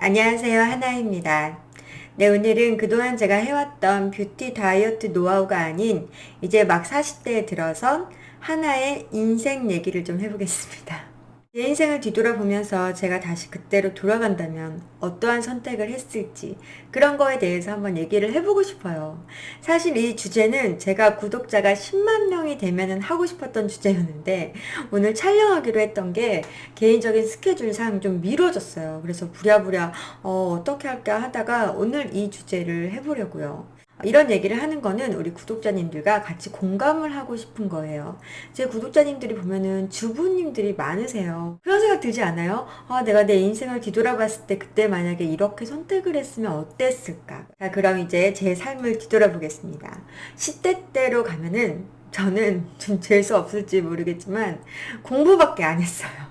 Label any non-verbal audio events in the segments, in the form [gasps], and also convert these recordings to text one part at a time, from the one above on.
안녕하세요. 하나입니다. 네, 오늘은 그동안 제가 해왔던 뷰티 다이어트 노하우가 아닌 이제 막 40대에 들어선 하나의 인생 얘기를 좀 해보겠습니다. 제 인생을 뒤돌아보면서 제가 다시 그때로 돌아간다면 어떠한 선택을 했을지 그런 거에 대해서 한번 얘기를 해보고 싶어요. 사실 이 주제는 제가 구독자가 10만 명이 되면은 하고 싶었던 주제였는데 오늘 촬영하기로 했던 게 개인적인 스케줄상 좀 미뤄졌어요. 그래서 부랴부랴 어, 어떻게 할까 하다가 오늘 이 주제를 해보려고요. 이런 얘기를 하는 거는 우리 구독자님들과 같이 공감을 하고 싶은 거예요. 제 구독자님들이 보면은 주부님들이 많으세요. 그런 생각 들지 않아요? 아, 내가 내 인생을 뒤돌아봤을 때 그때 만약에 이렇게 선택을 했으면 어땠을까? 자, 그럼 이제 제 삶을 뒤돌아보겠습니다. 10대 때로 가면은 저는 좀 재수 없을지 모르겠지만 공부밖에 안 했어요.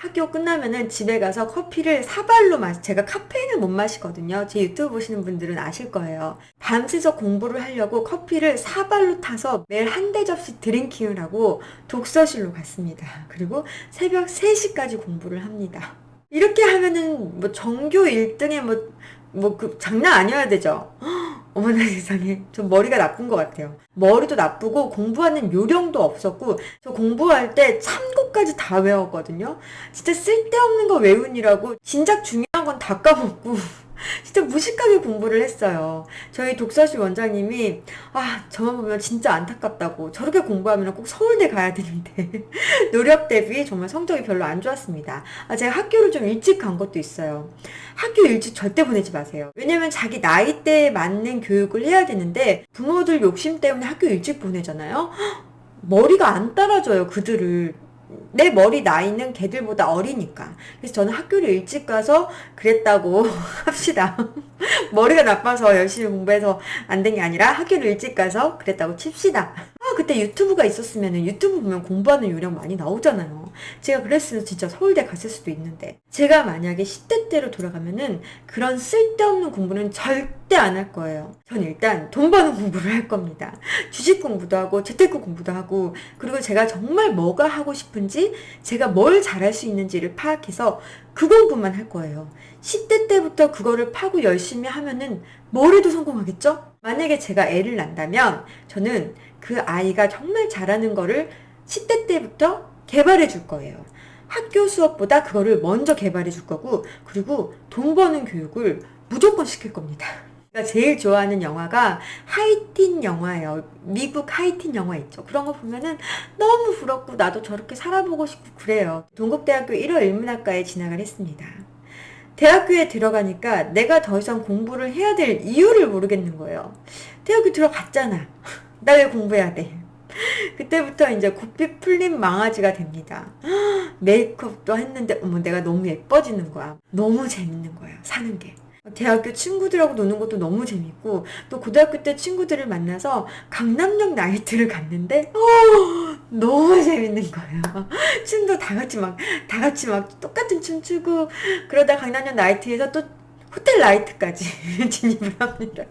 학교 끝나면은 집에 가서 커피를 사발로 마시, 제가 카페인을 못 마시거든요. 제 유튜브 보시는 분들은 아실 거예요. 밤새서 공부를 하려고 커피를 사발로 타서 매일 한 대접씩 드링킹을 하고 독서실로 갔습니다. 그리고 새벽 3시까지 공부를 합니다. 이렇게 하면은 뭐 전교 1등에 뭐, 뭐 그 장난 아니어야 되죠. [gasps] 어머나 세상에 좀 머리가 나쁜 것 같아요. 머리도 나쁘고 공부하는 요령도 없었고 저 공부할 때 참고까지 다 외웠거든요. 진짜 쓸데없는 거 외우느라고 진작 중요한 건 다 까먹고 [laughs] 진짜 무식하게 공부를 했어요. 저희 독서실 원장님이 아 저만 보면 진짜 안타깝다고 저렇게 공부하면 꼭 서울대 가야 되는데 [laughs] 노력 대비 정말 성적이 별로 안 좋았습니다. 아, 제가 학교를 좀 일찍 간 것도 있어요. 학교 일찍 절대 보내지 마세요. 왜냐면 자기 나이대에 맞는 교육을 해야 되는데 부모들 욕심 때문에 학교 일찍 보내잖아요. [gasps] 머리가 안 따라줘요 그들을 내 머리 나이는 걔들보다 어리니까. 그래서 저는 학교를 일찍 가서 그랬다고 [laughs] 합시다. 머리가 나빠서 열심히 공부해서 안 된 게 아니라 학교를 일찍 가서 그랬다고 칩시다. 아, 그때 유튜브가 있었으면 유튜브 보면 공부하는 요령 많이 나오잖아요. 제가 그랬으면 진짜 서울대 갔을 수도 있는데. 제가 만약에 10대 때로 돌아가면은 그런 쓸데없는 공부는 절대 안 할 거예요. 전 일단 돈 버는 공부를 할 겁니다. 주식 공부도 하고 재테크 공부도 하고 그리고 제가 정말 뭐가 하고 싶은지 제가 뭘 잘할 수 있는지를 파악해서 그 공부만 할 거예요. 10대 때부터 그거를 파고 열심히 하면은 뭘 해도 성공하겠죠? 만약에 제가 애를 낳는다면 저는 그 아이가 정말 잘하는 거를 10대 때부터 개발해 줄 거예요. 학교 수업보다 그거를 먼저 개발해 줄 거고, 그리고 돈 버는 교육을 무조건 시킬 겁니다. 제가 제일 좋아하는 영화가 하이틴 영화예요. 미국 하이틴 영화 있죠. 그런 거 보면은 너무 부럽고 나도 저렇게 살아보고 싶고 그래요. 동국대학교 1호 일문학과에 진학을 했습니다. 대학교에 들어가니까 내가 더 이상 공부를 해야 될 이유를 모르겠는 거예요. 대학교 들어갔잖아. 나 왜 공부해야 돼? 그때부터 이제 고삐 풀린 망아지가 됩니다. 메이크업도 했는데, 어머, 내가 너무 예뻐지는 거야. 너무 재밌는 거야, 사는 게. 대학교 친구들하고 노는 것도 너무 재밌고 또 고등학교 때 친구들을 만나서 강남역 나이트를 갔는데 어, 너무 재밌는 거예요. [laughs] 춤도 다 같이 막 다 같이 막 똑같은 춤 추고 그러다 강남역 나이트에서 또 호텔 나이트까지 [laughs] 진입을 합니다.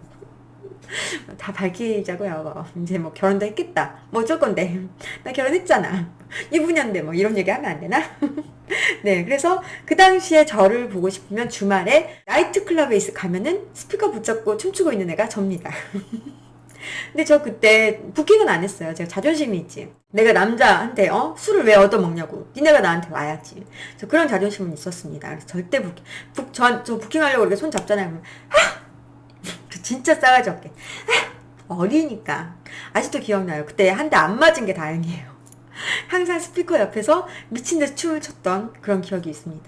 다 밝히자고요. 뭐. 이제 뭐 결혼도 했겠다. 뭐 어쩔 건데. 나 결혼했잖아. 이분인데 뭐 이런 얘기 하면 안 되나? [laughs] 네, 그래서 그 당시에 저를 보고 싶으면 주말에 나이트클럽에 가면은 스피커 붙잡고 춤추고 있는 애가 접니다. [laughs] 근데 저 그때 부킹은 안 했어요. 제가 자존심이 있지. 내가 남자한테 어 술을 왜 얻어 먹냐고. 니네가 나한테 와야지. 저 그런 자존심은 있었습니다. 그래서 절대 부킹. 북, 저, 저 부킹하려고 이렇게 손 잡잖아요. 그러면 아! 진짜 싸가지 없게. 아! 어리니까. 아직도 기억나요. 그때 한 대 안 맞은 게 다행이에요. 항상 스피커 옆에서 미친 듯이 춤을 췄던 그런 기억이 있습니다.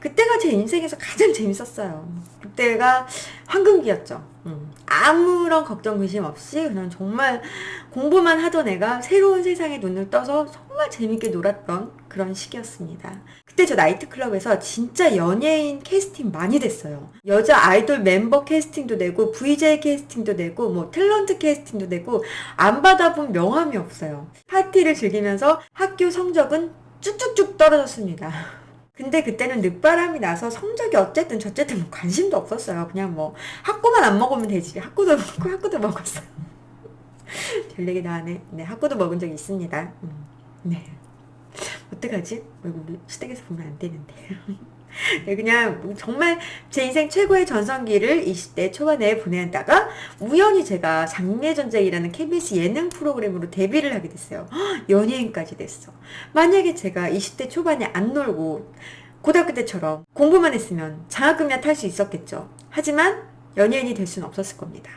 그때가 제 인생에서 가장 재밌었어요. 그때가 황금기였죠. 음. 아무런 걱정 근심 없이 그냥 정말 공부만 하던 애가 새로운 세상에 눈을 떠서 정말 재밌게 놀았던 그런 시기였습니다. 그때 저 나이트클럽에서 진짜 연예인 캐스팅 많이 됐어요. 여자 아이돌 멤버 캐스팅도 되고 VJ 캐스팅도 되고 뭐 탤런트 캐스팅도 되고 안 받아본 명함이 없어요. 파티를 즐기면서 학교 성적은 쭉쭉쭉 떨어졌습니다. 근데 그때는 늦바람이 나서 성적이 어쨌든 저쨌든 뭐 관심도 없었어요. 그냥 뭐 학고만 안 먹으면 되지. 학고도 먹고 학고도 먹었어요. 별 얘기 나네. 네, 학고도 먹은 적이 있습니다. 음, 네. 어떡하지? 시댁에서 보면 안 되는데. [laughs] 네, 그냥 정말 제 인생 최고의 전성기를 20대 초반에 보내다가 우연히 제가 장미의 전쟁이라는 KBS 예능 프로그램으로 데뷔를 하게 됐어요. 헉, 연예인까지 됐어. 만약에 제가 20대 초반에 안 놀고 고등학교 때처럼 공부만 했으면 장학금이나 탈 수 있었겠죠. 하지만 연예인이 될 수는 없었을 겁니다.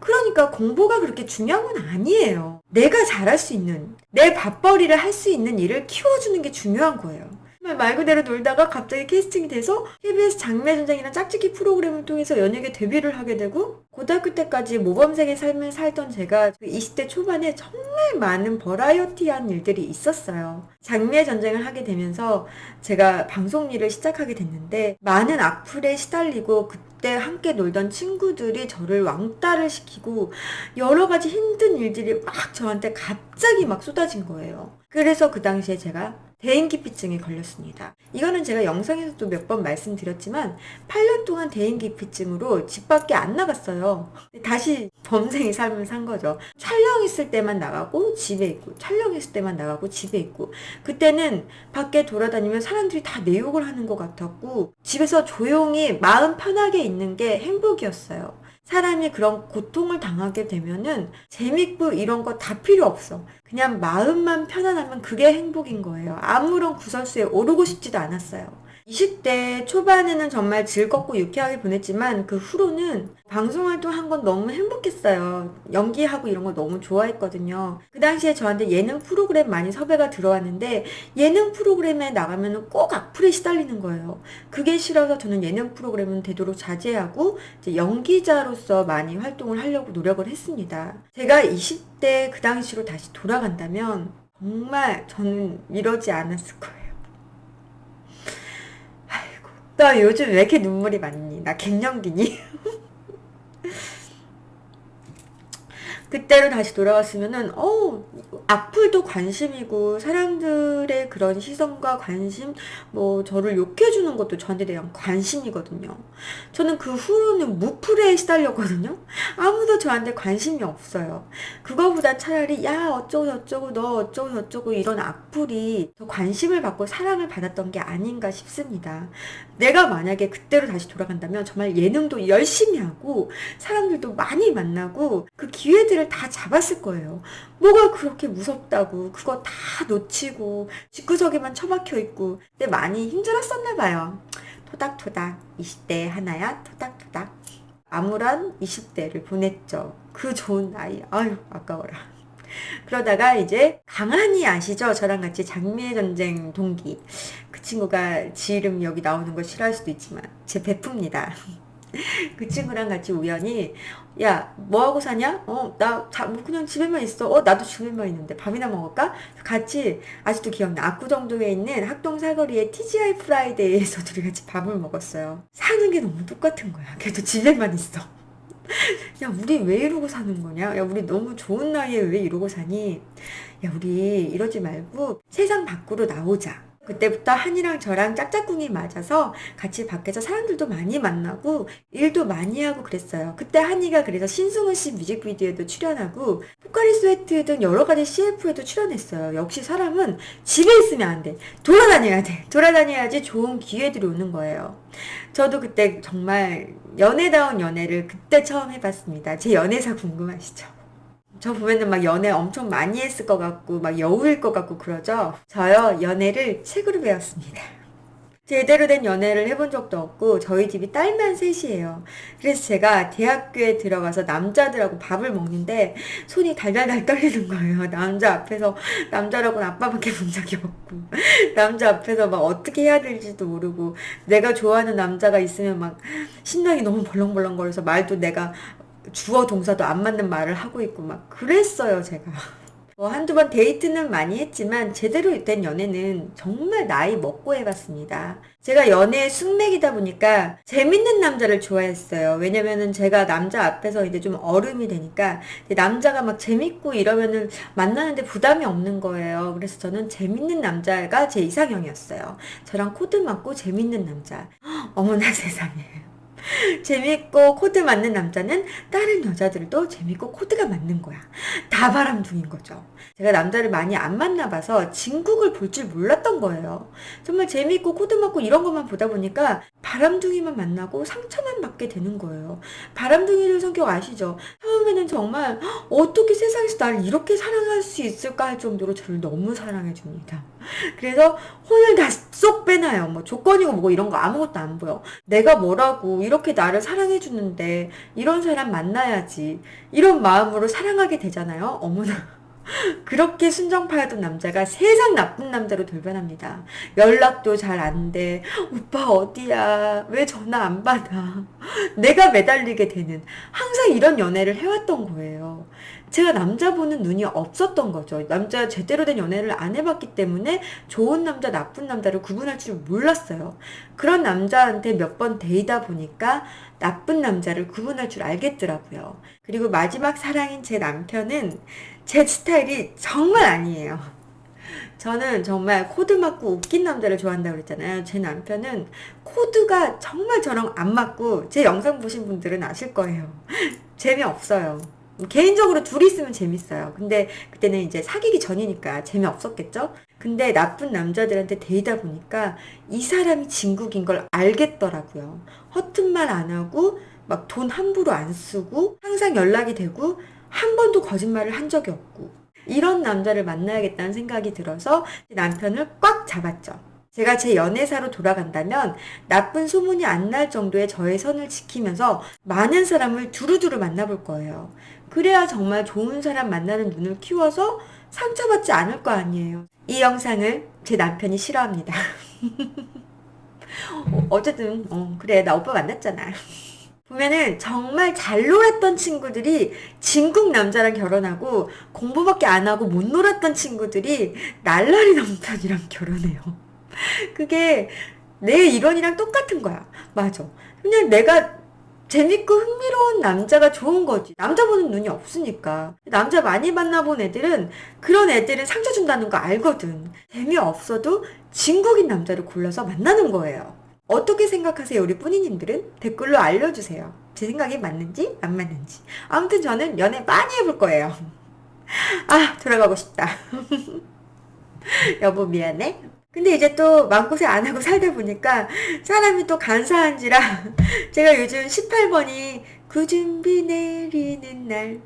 그러니까 공부가 그렇게 중요한 건 아니에요. 내가 잘할 수 있는, 내 밥벌이를 할 수 있는 일을 키워주는 게 중요한 거예요. 정말 말 그대로 놀다가 갑자기 캐스팅이 돼서 KBS 장매전쟁이나 짝짓기 프로그램을 통해서 연예계 데뷔를 하게 되고 고등학교 때까지 모범생의 삶을 살던 제가 그 20대 초반에 정말 많은 버라이어티한 일들이 있었어요. 장미의 전쟁을 하게 되면서 제가 방송 일을 시작하게 됐는데 많은 악플에 시달리고 그때 함께 놀던 친구들이 저를 왕따를 시키고 여러 가지 힘든 일들이 막 저한테 갑자기 막 쏟아진 거예요. 그래서 그 당시에 제가 대인기피증에 걸렸습니다. 이거는 제가 영상에서도 몇 번 말씀드렸지만 8년 동안 대인기피증으로 집 밖에 안 나갔어요. 다시 범생의 삶을 산 거죠. 촬영 있을 때만 나가고 집에 있고 촬영 있을 때만 나가고 집에 있고 그때는 밖에 돌아다니면 사람들이 다 내 욕을 하는 것 같았고 집에서 조용히 마음 편하게 있는 게 행복이었어요. 사람이 그런 고통을 당하게 되면은 재밌고 이런 거 다 필요 없어. 그냥 마음만 편안하면 그게 행복인 거예요. 아무런 구설수에 오르고 싶지도 않았어요. 20대 초반에는 정말 즐겁고 유쾌하게 보냈지만 그 후로는 방송 활동한 건 너무 행복했어요. 연기하고 이런 거 너무 좋아했거든요. 그 당시에 저한테 예능 프로그램 많이 섭외가 들어왔는데 예능 프로그램에 나가면 꼭 악플에 시달리는 거예요. 그게 싫어서 저는 예능 프로그램은 되도록 자제하고 연기자로서 많이 활동을 하려고 노력을 했습니다. 제가 20대 그 당시로 다시 돌아간다면 정말 저는 이러지 않았을 거예요. 아이고, 나 요즘 왜 이렇게 눈물이 많니? 나 갱년기니? [laughs] 그때로 다시 돌아갔으면은 어 악플도 관심이고 사람들의 그런 시선과 관심 뭐 저를 욕해 주는 것도 저한테 대한 관심이거든요. 저는 그 후로는 무플에 시달렸거든요. 아무도 저한테 관심이 없어요. 그거보다 차라리 야 어쩌고 저쩌고 너 어쩌고 저쩌고 이런 악플이 더 관심을 받고 사랑을 받았던 게 아닌가 싶습니다. 내가 만약에 그때로 다시 돌아간다면 정말 예능도 열심히 하고 사람들도 많이 만나고 그 기회들을 다 잡았을 거예요. 뭐가 그렇게 무섭다고 그거 다 놓치고 집구석에만 처박혀 있고 근데 많이 힘들었었나 봐요. 토닥토닥 20대 하나야 토닥토닥 암울한 20대를 보냈죠. 그 좋은 나이 아유 아까워라. 그러다가 이제 강한이 아시죠? 저랑 같이 장미의 전쟁 동기. 그 친구가 지 이름 여기 나오는 거 싫어할 수도 있지만 제 베프입니다. [laughs] 그 친구랑 같이 우연히 야 뭐하고 사냐? 어나 뭐 그냥 집에만 있어. 어 나도 집에만 있는데 밥이나 먹을까? 같이 아직도 기억나. 압구정동에 있는 학동 사거리의 TGI 프라이데이에서 [laughs] 둘이 같이 밥을 먹었어요. 사는 게 너무 똑같은 거야. 걔도 집에만 있어. [laughs] 야, 우리 왜 이러고 사는 거냐? 야, 우리 너무 좋은 나이에 왜 이러고 사니? 야, 우리 이러지 말고 세상 밖으로 나오자. 그때부터 한이랑 저랑 짝짝꿍이 맞아서 같이 밖에서 사람들도 많이 만나고 일도 많이 하고 그랬어요. 그때 한이가 그래서 신승훈 씨 뮤직비디오에도 출연하고 포카리 스웨트 등 여러 가지 CF에도 출연했어요. 역시 사람은 집에 있으면 안 돼. 돌아다녀야 돼. 돌아다녀야지 좋은 기회들이 오는 거예요. 저도 그때 정말 연애다운 연애를 그때 처음 해봤습니다. 제 연애사 궁금하시죠? 저 보면은 막 연애 엄청 많이 했을 것 같고 막 여우일 것 같고 그러죠. 저요 연애를 책으로 배웠습니다. 제대로 된 연애를 해본 적도 없고 저희 집이 딸만 셋이에요. 그래서 제가 대학교에 들어가서 남자들하고 밥을 먹는데 손이 달달달 떨리는 거예요. 남자 앞에서 남자라고는 아빠밖에 본 적이 없고 남자 앞에서 막 어떻게 해야 될지도 모르고 내가 좋아하는 남자가 있으면 막 심장이 너무 벌렁벌렁거려서 말도 내가 주어 동사도 안 맞는 말을 하고 있고 막 그랬어요, 제가. [laughs] 뭐 한두 번 데이트는 많이 했지만 제대로 된 연애는 정말 나이 먹고 해봤습니다. 제가 연애의 숙맥이다 보니까 재밌는 남자를 좋아했어요. 왜냐면은 제가 남자 앞에서 이제 좀 얼음이 되니까 남자가 막 재밌고 이러면은 만나는데 부담이 없는 거예요. 그래서 저는 재밌는 남자가 제 이상형이었어요. 저랑 코드 맞고 재밌는 남자. [gasps] 어머나 [laughs] 세상에. 재밌고 코드 맞는 남자는 다른 여자들도 재밌고 코드가 맞는 거야. 다 바람둥인 거죠. 제가 남자를 많이 안 만나봐서 진국을 볼 줄 몰랐던 거예요. 정말 재밌고 코드 맞고 이런 것만 보다 보니까 바람둥이만 만나고 상처만 받게 되는 거예요. 바람둥이들 성격 아시죠? 처음에는 정말 "헉, 어떻게 세상에서 나를 이렇게 사랑할 수 있을까 할 정도로 저를 너무 사랑해 줍니다. [laughs] 그래서 혼을 다 쏙 빼놔요. 뭐 조건이고 뭐고 이런 거 아무것도 안 보여. 내가 뭐라고 이렇게 나를 사랑해 주는데 이런 사람 만나야지. 이런 마음으로 사랑하게 되잖아요. 어머나. [laughs] 그렇게 순정파였던 남자가 세상 나쁜 남자로 돌변합니다. 연락도 잘 안 돼. 오빠 어디야? 왜 전화 안 받아? [laughs] 내가 매달리게 되는 항상 이런 연애를 해왔던 거예요. 제가 남자 보는 눈이 없었던 거죠. 남자 제대로 된 연애를 안 해봤기 때문에 좋은 남자, 나쁜 남자를 구분할 줄 몰랐어요. 그런 남자한테 몇 번 데이다 보니까 나쁜 남자를 구분할 줄 알겠더라고요. 그리고 마지막 사랑인 제 남편은 제 스타일이 정말 아니에요. 저는 정말 코드 맞고 웃긴 남자를 좋아한다고 그랬잖아요. 제 남편은 코드가 정말 저랑 안 맞고 제 영상 보신 분들은 아실 거예요. [laughs] 재미없어요. 개인적으로 둘이 있으면 재밌어요. 근데 그때는 이제 사귀기 전이니까 재미없었겠죠? 근데 나쁜 남자들한테 데이다 보니까 이 사람이 진국인 걸 알겠더라고요. 허튼 말 안 하고 막 돈 함부로 안 쓰고 항상 연락이 되고 한 번도 거짓말을 한 적이 없고 이런 남자를 만나야겠다는 생각이 들어서 제 남편을 꽉 잡았죠. 제가 제 연애사로 돌아간다면 나쁜 소문이 안 날 정도의 저의 선을 지키면서 많은 사람을 두루두루 만나볼 거예요. 그래야 정말 좋은 사람 만나는 눈을 키워서 상처받지 않을 거 아니에요. 이 영상을 제 남편이 싫어합니다. [laughs] 어, 어쨌든 어, 그래 나 오빠 만났잖아. 보면은 정말 잘 놀았던 친구들이 진국 남자랑 결혼하고 공부밖에 안 하고 못 놀았던 친구들이 날라리 남편이랑 결혼해요. [laughs] 그게 내 이론이랑 똑같은 거야. 맞아. 그냥 내가 재밌고 흥미로운 남자가 좋은 거지. 남자 보는 눈이 없으니까. 남자 많이 만나본 애들은 그런 애들은 상처 준다는 거 알거든. 재미없어도 진국인 남자를 골라서 만나는 거예요. 어떻게 생각하세요, 우리 뿌니님들은? 댓글로 알려주세요. 제 생각이 맞는지, 안 맞는지. 아무튼 저는 연애 많이 해볼 거예요. [laughs] 아, 돌아가고 싶다. [laughs] 여보, 미안해. 근데 이제 또 마음고생 안 하고 살다 보니까 사람이 또 간사한지라 [laughs] 제가 요즘 18번이 그 준비 내리는 날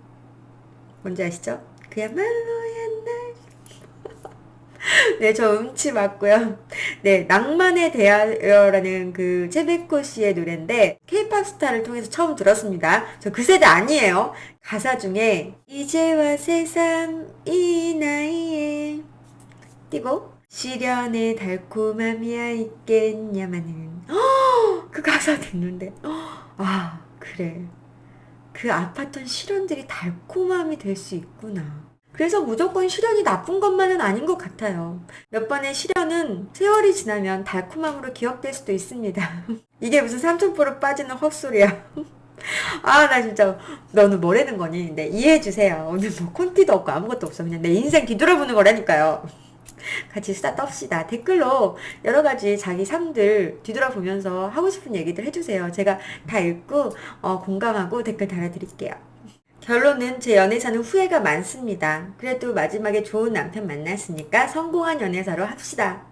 뭔지 아시죠? 그야말로 옛날 [laughs] 네, 저 음치 맞고요. 네, 낭만에 대하여라는 그 채베코 씨의 노래인데 케이팝 스타를 통해서 처음 들었습니다. 저 그 세대 아니에요. 가사 중에 이제와 새삼 이 나이에 띄고 시련의 달콤함이야 있겠냐마는 허! [gasps] 그 가사 듣는데 허! [gasps] 아 그래 그 아팠던 시련들이 달콤함이 될 수 있구나 그래서 무조건 시련이 나쁜 것만은 아닌 것 같아요 몇 번의 시련은 세월이 지나면 달콤함으로 기억될 수도 있습니다 [laughs] 이게 무슨 삼천포로 빠지는 헛소리야 [laughs] 아, 나 진짜, 너는 뭐라는 거니? 네, 이해해주세요. 오늘 뭐 콘티도 없고 아무것도 없어. 그냥 내 인생 뒤돌아보는 거라니까요. 같이 수다 떱시다. 댓글로 여러 가지 자기 삶들 뒤돌아보면서 하고 싶은 얘기들 해주세요. 제가 다 읽고 어, 공감하고 댓글 달아드릴게요. 결론은 제 연애사는 후회가 많습니다. 그래도 마지막에 좋은 남편 만났으니까 성공한 연애사로 합시다.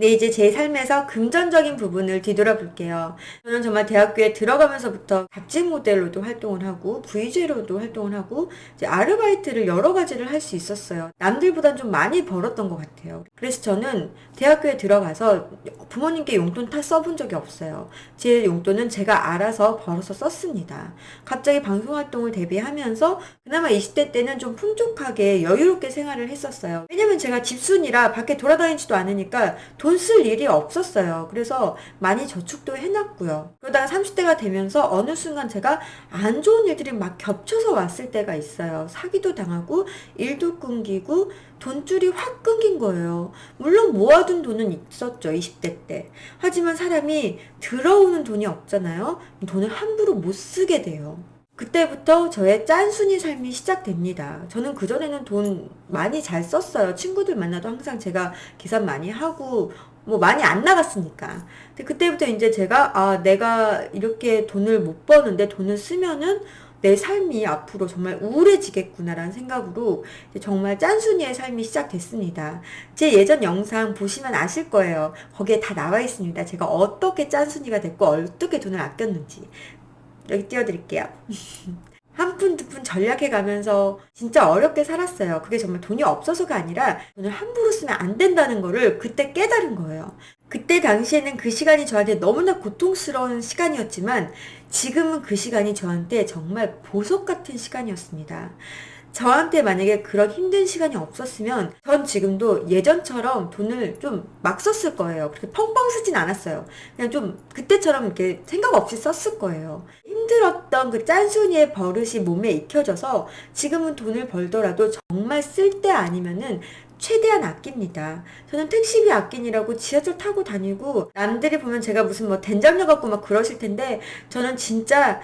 네, 이제 제 삶에서 금전적인 부분을 뒤돌아볼게요. 저는 정말 대학교에 들어가면서부터 잡지 모델로도 활동을 하고, VJ로도 활동을 하고, 이제 아르바이트를 여러 가지를 할 수 있었어요. 남들보단 좀 많이 벌었던 것 같아요. 그래서 저는 대학교에 들어가서 부모님께 용돈 다 써본 적이 없어요. 제 용돈은 제가 알아서 벌어서 썼습니다. 갑자기 방송 활동을 대비하면서 그나마 20대 때는 좀 풍족하게 여유롭게 생활을 했었어요. 왜냐면 제가 집순이라 밖에 돌아다니지도 않으니까 돈쓸 일이 없었어요. 그래서 많이 저축도 해놨고요. 그러다가 30대가 되면서 어느 순간 제가 안 좋은 일들이 막 겹쳐서 왔을 때가 있어요. 사기도 당하고 일도 끊기고 돈줄이 확 끊긴 거예요. 물론 모아둔 돈은 있었죠. 20대 때. 하지만 사람이 들어오는 돈이 없잖아요. 돈을 함부로 못 쓰게 돼요. 그때부터 저의 짠순이 삶이 시작됩니다. 저는 그전에는 돈 많이 잘 썼어요. 친구들 만나도 항상 제가 계산 많이 하고 뭐 많이 안 나갔으니까. 근데 그때부터 이제 제가 아 내가 이렇게 돈을 못 버는데 돈을 쓰면은 내 삶이 앞으로 정말 우울해지겠구나라는 생각으로 정말 짠순이의 삶이 시작됐습니다. 제 예전 영상 보시면 아실 거예요. 거기에 다 나와 있습니다. 제가 어떻게 짠순이가 됐고 어떻게 돈을 아꼈는지. 여기 띄워드릴게요. [laughs] 한 푼 두 푼 전략해 가면서 진짜 어렵게 살았어요. 그게 정말 돈이 없어서가 아니라 돈을 함부로 쓰면 안 된다는 거를 그때 깨달은 거예요. 그때 당시에는 그 시간이 저한테 너무나 고통스러운 시간이었지만 지금은 그 시간이 저한테 정말 보석 같은 시간이었습니다. 저한테 만약에 그런 힘든 시간이 없었으면 전 지금도 예전처럼 돈을 좀 막 썼을 거예요. 그렇게 펑펑 쓰진 않았어요. 그냥 좀 그때처럼 이렇게 생각 없이 썼을 거예요. 힘들었던 그 짠순이의 버릇이 몸에 익혀져서 지금은 돈을 벌더라도 정말 쓸 때 아니면은 최대한 아낍니다. 저는 택시비 아끼느라고 지하철 타고 다니고 남들이 보면 제가 무슨 뭐 된장녀 같고 막 그러실 텐데 저는 진짜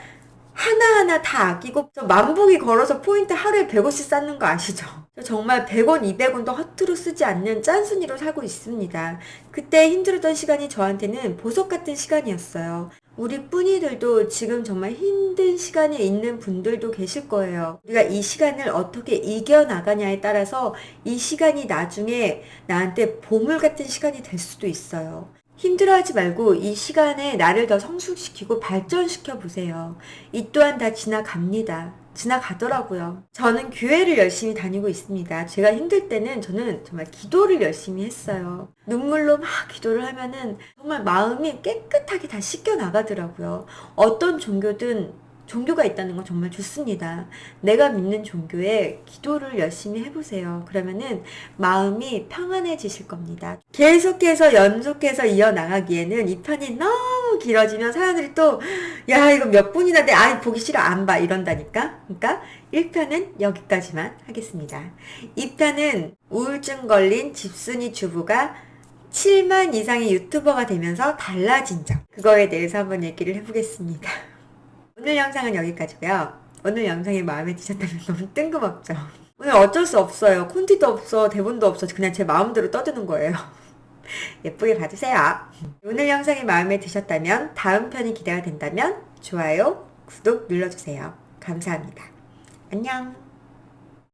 하나하나 다 아끼고 저 만보기 걸어서 포인트 하루에 100원씩 쌓는 거 아시죠? 저 정말 100원, 200원도 허투루 쓰지 않는 짠순이로 살고 있습니다. 그때 힘들었던 시간이 저한테는 보석 같은 시간이었어요. 우리 뿐이들도 지금 정말 힘든 시간에 있는 분들도 계실 거예요. 우리가 이 시간을 어떻게 이겨나가냐에 따라서 이 시간이 나중에 나한테 보물 같은 시간이 될 수도 있어요. 힘들어하지 말고 이 시간에 나를 더 성숙시키고 발전시켜 보세요. 이 또한 다 지나갑니다. 지나가더라고요. 저는 교회를 열심히 다니고 있습니다. 제가 힘들 때는 저는 정말 기도를 열심히 했어요. 눈물로 막 기도를 하면은 정말 마음이 깨끗하게 다 씻겨 나가더라고요. 어떤 종교든 종교가 있다는 건 정말 좋습니다. 내가 믿는 종교에 기도를 열심히 해보세요. 그러면은 마음이 평안해지실 겁니다. 계속해서 연속해서 이어나가기에는 이 편이 너무 길어지면 사람들이 또, 야, 이거 몇 분이나 돼. 아이, 보기 싫어. 안 봐. 이런다니까. 그러니까 1편은 여기까지만 하겠습니다. 2편은 우울증 걸린 집순이 주부가 7만 이상의 유튜버가 되면서 달라진 점. 그거에 대해서 한번 얘기를 해보겠습니다. 오늘 영상은 여기까지고요. 오늘 영상이 마음에 드셨다면 너무 뜬금없죠? 오늘 어쩔 수 없어요. 콘티도 없어, 대본도 없어. 그냥 제 마음대로 떠드는 거예요. [laughs] 예쁘게 봐주세요. 오늘 영상이 마음에 드셨다면 다음 편이 기대가 된다면 좋아요, 구독 눌러주세요. 감사합니다. 안녕.